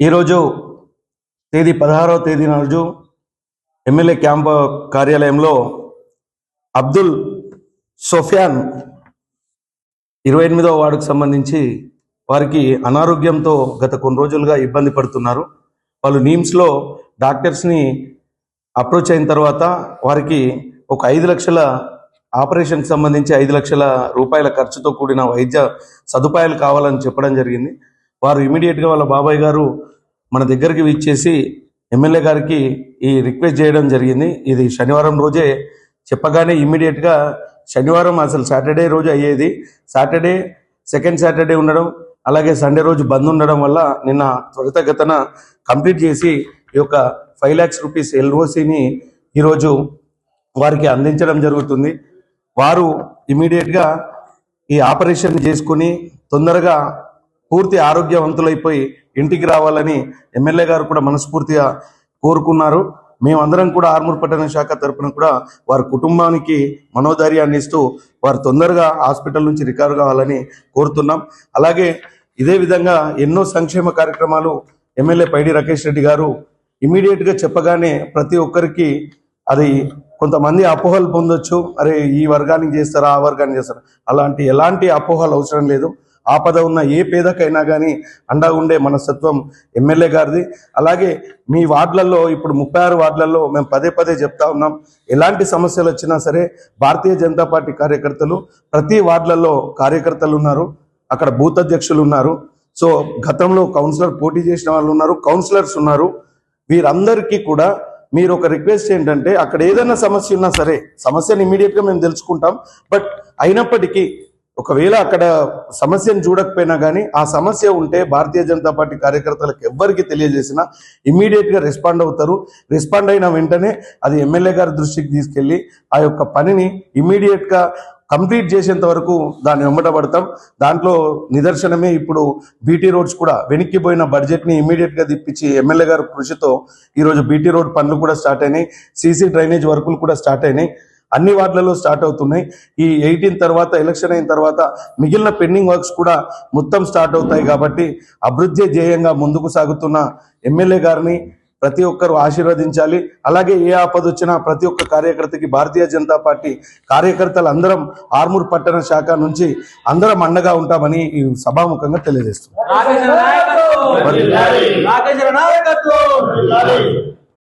ఈరోజు తేదీ పదహారవ తేదీ రోజు ఎమ్మెల్యే క్యాంప్ కార్యాలయంలో అబ్దుల్ సోఫియాన్ ఇరవై ఎనిమిదవ వార్డుకు సంబంధించి వారికి అనారోగ్యంతో గత కొన్ని రోజులుగా ఇబ్బంది పడుతున్నారు. వాళ్ళు నీమ్స్లో డాక్టర్స్ని అప్రోచ్ అయిన తర్వాత వారికి ఒక ఐదు లక్షల ఆపరేషన్కి సంబంధించి ఐదు లక్షల రూపాయల ఖర్చుతో కూడిన వైద్య సదుపాయాలు కావాలని చెప్పడం జరిగింది. వారు ఇమీడియట్గా వాళ్ళ బాబాయ్ గారు మన దగ్గరికి విచ్చేసి ఎమ్మెల్యే గారికి ఈ రిక్వెస్ట్ చేయడం జరిగింది. ఇది శనివారం రోజే చెప్పగానే ఇమీడియట్గా శనివారం అసలు సాటర్డే రోజు అయ్యేది. సాటర్డే సెకండ్ సాటర్డే ఉండడం అలాగే సండే రోజు బంద్ ఉండడం వల్ల నిన్న త్వరితగతన కంప్లీట్ చేసి ఈ యొక్క ఫైవ్ ల్యాక్స్ రూపీస్ ఎల్ఓసిని ఈరోజు వారికి అందించడం జరుగుతుంది. వారు ఇమీడియట్గా ఈ ఆపరేషన్ చేసుకుని తొందరగా పూర్తి ఆరోగ్యవంతులైపోయి ఇంటికి రావాలని ఎమ్మెల్యే గారు కూడా మనస్ఫూర్తిగా కోరుకున్నారు. మేమందరం కూడా ఆర్మూర్ పట్టణ శాఖ తరఫున కూడా వారి కుటుంబానికి మనోధైర్యాన్ని ఇస్తూ వారు తొందరగా హాస్పిటల్ నుంచి రికవర్ కావాలని కోరుతున్నాం. అలాగే ఇదే విధంగా ఎన్నో సంక్షేమ కార్యక్రమాలు ఎమ్మెల్యే పైడి రాకేష్ రెడ్డి గారు ఇమీడియట్గా చెప్పగానే ప్రతి ఒక్కరికి అది కొంతమంది అపోహలు పొందొచ్చు. అరే ఈ వర్గానికి చేస్తారా ఆ వర్గానికి చేస్తారా? అలాంటి ఎలాంటి అపోహలు అవసరం లేదు. ఆపద ఉన్న ఏ పేదకైనా కానీ అండగా ఉండే మనస్తత్వం ఎమ్మెల్యే గారిది. అలాగే మీ వార్డులలో ఇప్పుడు ముప్పై ఆరు వార్డులలో మేము పదే పదే చెప్తా ఉన్నాం. ఎలాంటి సమస్యలు వచ్చినా సరే భారతీయ జనతా పార్టీ కార్యకర్తలు ప్రతి వార్డులలో కార్యకర్తలు ఉన్నారు. అక్కడ బూత్ అధ్యక్షులు ఉన్నారు. సో గతంలో కౌన్సిలర్ పోటీ చేసిన వాళ్ళు ఉన్నారు కౌన్సిలర్స్ ఉన్నారు. వీరందరికీ కూడా మీరు ఒక రిక్వెస్ట్ ఏంటంటే అక్కడ ఏదైనా సమస్య ఉన్నా సరే సమస్యను ఇమీడియట్గా మేము తెలుసుకుంటాం. బట్ అయినప్పటికీ ఒకవేళ అక్కడ సమస్యను చూడకపోయినా కానీ ఆ సమస్య ఉంటే భారతీయ జనతా పార్టీ కార్యకర్తలకు ఎవ్వరికి తెలియజేసినా ఇమీడియట్గా రెస్పాండ్ అవుతారు. రెస్పాండ్ అయిన వెంటనే అది ఎమ్మెల్యే గారి దృష్టికి తీసుకెళ్ళి ఆ యొక్క పనిని ఇమీడియట్గా కంప్లీట్ చేసేంత వరకు దాన్ని వెంబడబడతాం దాంట్లో నిదర్శనమే ఇప్పుడు బీటీ రోడ్స్ కూడా వెనక్కిపోయిన బడ్జెట్ని ఇమీడియట్గా తిప్పించి ఎమ్మెల్యే గారి కృషితో ఈరోజు బీటీ రోడ్ పనులు కూడా స్టార్ట్ అయినాయి. సీసీ డ్రైనేజ్ వర్కులు కూడా స్టార్ట్ అయినాయి. అన్ని వార్డులలో స్టార్ట్ అవుతున్నాయి. ఈ ఎయిటీన్ తర్వాత ఎలక్షన్ అయిన తర్వాత మిగిలిన పెండింగ్ వర్క్స్ కూడా మొత్తం స్టార్ట్ అవుతాయి కాబట్టి అభివృద్ధి ధ్యేయంగా ముందుకు సాగుతున్న ఎమ్మెల్యే గారిని ప్రతి ఒక్కరు ఆశీర్వదించాలి. అలాగే ఏ ఆపద వచ్చినా ప్రతి ఒక్క కార్యకర్తకి భారతీయ జనతా పార్టీ కార్యకర్తలు అందరం ఆర్మూర్ పట్టణ శాఖ నుంచి అందరం అండగా ఉంటామని ఈ సభాముఖంగా తెలియజేస్తున్నాం.